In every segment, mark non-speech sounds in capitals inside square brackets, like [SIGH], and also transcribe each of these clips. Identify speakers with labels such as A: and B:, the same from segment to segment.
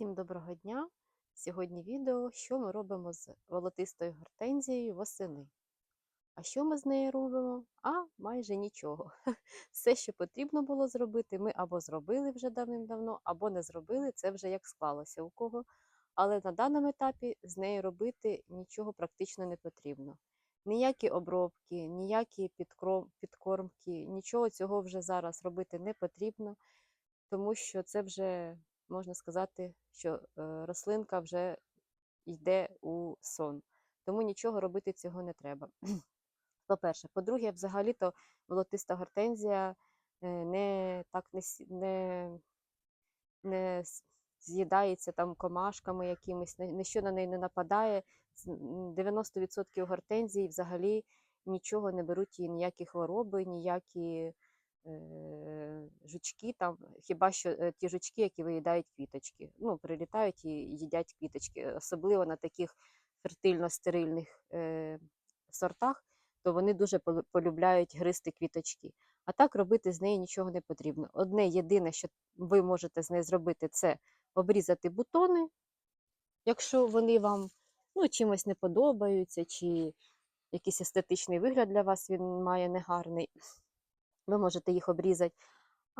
A: Всім доброго дня! Сьогодні відео, що ми робимо з волотистою гортензією восени. А що ми з нею робимо? А майже нічого. [LAUGHS] Все, що потрібно було зробити, ми або зробили вже давним-давно, або не зробили, це вже як склалося у кого. Але на даному етапі з нею робити нічого практично не потрібно. Ніякі обробки, ніякі підкормки, нічого цього вже зараз робити не потрібно, тому що це вже можна сказати, що е, рослинка вже йде у сон. Тому нічого робити цього не треба. [CLEARS THROAT] По-перше, по-друге, взагалі-то волотиста гортензія е, не так не, не, не з'їдається там комашками якимись, ніщо на неї не нападає. 90% гортензій взагалі нічого не беруть їй ніякі хвороби, ніякі е, жучки, там, хіба що е, ті жучки, які виїдають квіточки. Ну, прилітають і їдять квіточки, особливо на таких фертильно-стерильних е, сортах, то вони дуже полюбляють гризти квіточки. А так робити з неї нічого не потрібно. Одне єдине, що ви можете з нею зробити, це обрізати бутони, якщо вони вам ну, чимось не подобаються, чи якийсь естетичний вигляд для вас він має негарний ви можете їх обрізати.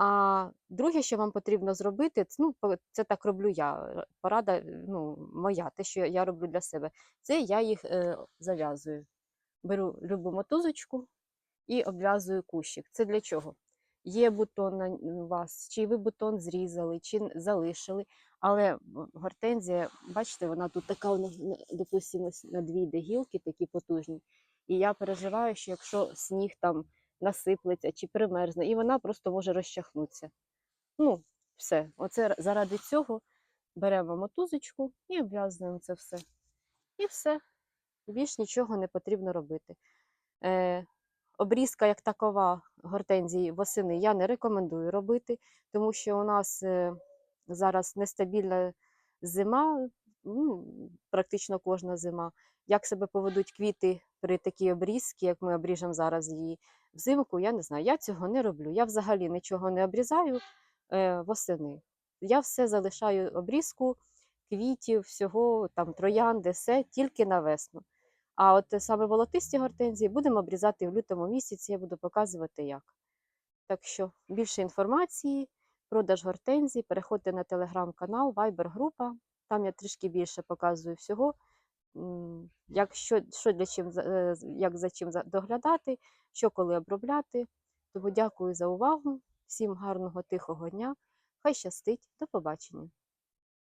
A: А друге, що вам потрібно зробити, ну, це так роблю я. е, Порада е, ну, моя, те, що я роблю для себе, це я їх е, зав'язую. Беру любу мотузочку і обв'язую кущик. Це для чого? Є бутон на вас, чи ви бутон зрізали, чи залишили. Але гортензія, бачите, вона тут така, допустимо, на дві йде гілки такі потужні. І я переживаю, що якщо сніг там насиплеться чи примерзне, і вона просто може розчахнутися. Ну, все. Оце заради цього беремо мотузочку і обв'язуємо це все. І все. Більш нічого не потрібно робити. Е, обрізка як такова гортензії восени я не рекомендую робити, тому що у нас е, зараз нестабільна зима, практично кожна зима. Як себе поведуть квіти при такій обрізці, як ми обріжемо зараз її взимку, я не знаю. Я цього не роблю. Я взагалі нічого не обрізаю е, восени. Я все залишаю обрізку квітів, всього там троянди, все тільки на весну. А от саме волотисті гортензії будемо обрізати в лютому місяці, я буду показувати як. Так що більше інформації, продаж гортензій, переходьте на телеграм-канал, Viber-група. Там я трішки більше показую всього, як, що, що для чим, е, як за чим доглядати, що коли обробляти. Тому дякую за увагу. Всім гарного тихого дня. Хай щастить. До побачення.